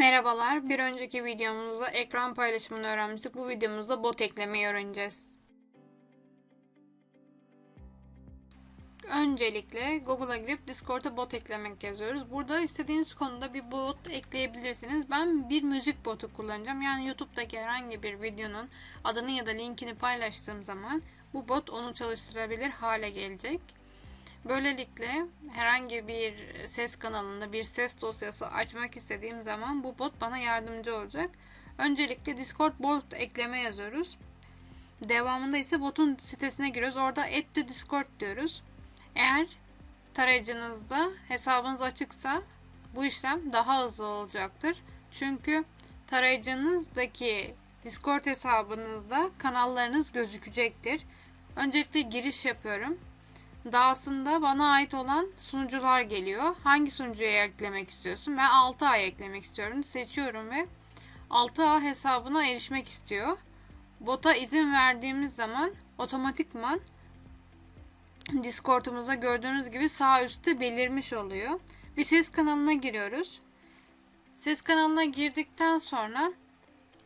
Merhabalar. Bir önceki videomuzda ekran paylaşımını öğrenmiştik. Bu videomuzda bot eklemeyi öğreneceğiz. Öncelikle Google'a girip Discord'a bot eklemek yazıyoruz. Burada istediğiniz konuda bir bot ekleyebilirsiniz. Ben bir müzik botu kullanacağım. Yani YouTube'daki herhangi bir videonun adını ya da linkini paylaştığım zaman bu bot onu çalıştırabilir hale gelecek. Böylelikle herhangi bir ses kanalında bir ses dosyası açmak istediğim zaman bu bot bana yardımcı olacak. Öncelikle Discord bot ekleme yazıyoruz. Devamında ise botun sitesine giriyoruz. Orada add to Discord diyoruz. Eğer tarayıcınızda hesabınız açıksa bu işlem daha hızlı olacaktır. Çünkü tarayıcınızdaki Discord hesabınızda kanallarınız gözükecektir. Öncelikle giriş yapıyorum. Dahasında bana ait olan sunucular geliyor. Hangi sunucuya eklemek istiyorsun? Ben 6A eklemek istiyorum. Seçiyorum ve 6A hesabına erişmek istiyor. Bota izin verdiğimiz zaman otomatikman Discord'umuzda gördüğünüz gibi sağ üstte belirmiş oluyor. Bir ses kanalına giriyoruz. Ses kanalına girdikten sonra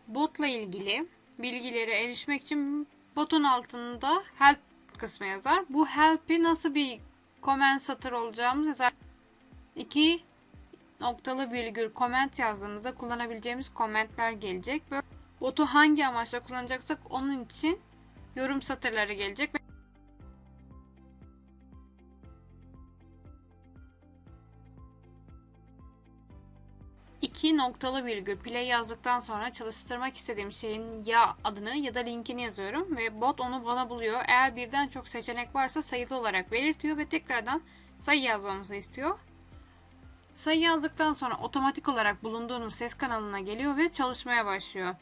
botla ilgili bilgilere erişmek için botun altında help kısmı yazar. Bu help'i nasıl bir comment satır olacağımız yazar. İki noktalı virgül comment yazdığımızda kullanabileceğimiz commentler gelecek. Botu hangi amaçla kullanacaksak onun için yorum satırları gelecek. 2 noktalı virgül play yazdıktan sonra çalıştırmak istediğim şeyin ya adını ya da linkini yazıyorum ve bot onu bana buluyor. Eğer birden çok seçenek varsa sayılı olarak belirtiyor ve tekrardan sayı yazmamızı istiyor. Sayı yazdıktan sonra otomatik olarak bulunduğunuz ses kanalına geliyor ve çalışmaya başlıyor.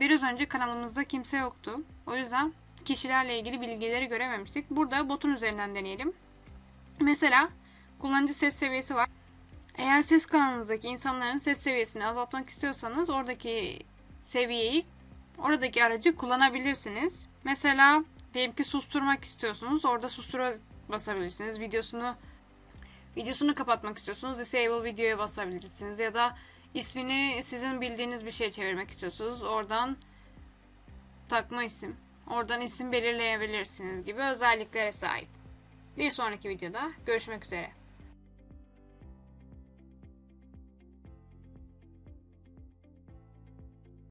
Biraz önce kanalımızda kimse yoktu. O yüzden kişilerle ilgili bilgileri görememiştik. Burada botun üzerinden deneyelim. Mesela kullanıcı ses seviyesi var. Eğer ses kanalınızdaki insanların ses seviyesini azaltmak istiyorsanız oradaki seviyeyi, oradaki aracı kullanabilirsiniz. Mesela diyelim ki susturmak istiyorsunuz. Orada sustura basabilirsiniz. Videosunu videosunu kapatmak istiyorsunuz. Disable videoya basabilirsiniz ya da İsmini sizin bildiğiniz bir şeye çevirmek istiyorsunuz. Oradan takma isim. Oradan isim belirleyebilirsiniz gibi özelliklere sahip. Bir sonraki videoda görüşmek üzere.